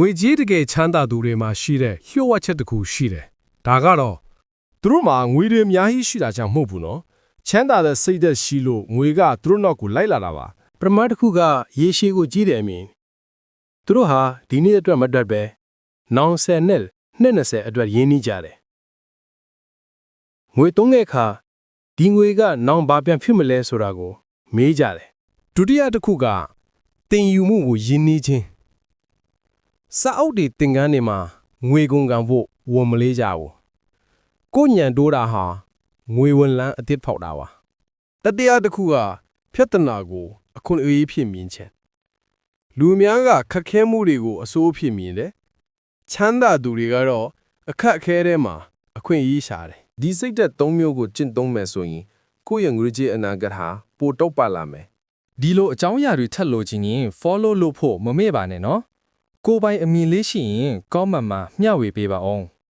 ငွေကြေးတကယ်ချမ်းသာသူတွေမှာရှိတဲ့လျှို့ဝှက်ချက်တစ်ခုရှိတယ်ဒါကတော့သူတို့မှာငွေတွေအများကြီးရှိတာကြောင့်မဟုတ်ဘူးနော်ချမ်းသာတဲ့စိတ်သက်ရှိလို့ငွေကသူတို့နောက်ကိုလိုက်လာတာပါပရမတ်တစ်ခုကရေရှည်ကိုကြီးတယ်အမြင်သူတို့ဟာဒီနေ့အတွက်မတွက်ပဲနောင်10နှစ်နှစ်20အတွက်ရင်းနှီးကြတယ်ငွေသုံးတဲ့အခါဒီငွေကနောင်ဘာပြန်ဖြစ်မလဲဆိုတာကို မေးကြတယ်ဒုတိယတစ်ခုကတင်ယူမှုကိုယဉ်နှီးခြင်း စာအုပ်တွေသင်ခန်းတွေမှာငွေကုန်ကံဖို့ဝန်မလေးကြဘူးကိုညံတိုးတာဟာငွေဝင်လန်းအသစ်ဖောက်တာပါတတိယတစ်ခုကဖြတ်တနာကိုအခွင့်အရေးဖြစ်မြင်ခြင်းလူအများကခက်ခဲမှုတွေကိုအစိုးဖြစ်မြင်တယ်ချမ်းသာသူတွေကတော့အခက်အခဲထဲမှာအခွင့်အရေးရှာတယ်ဒီစိတ်သက်၃မျိုးကိုကျင့်သုံးမယ်ဆိုရင်ကိုယ့်ရဲ့ငွေကြေးအနာဂတ်ဟာပိုတောက်ပလာမယ်ဒီလိုအကြောင်းအရာတွေထပ်လို့ချင်းရင် follow လုပ်ဖို့မမေ့ပါနဲ့နော် ကိုယ်ပိုင်အမြင်လေးရှိရင် comment မှာမျှဝေပေးပါအောင်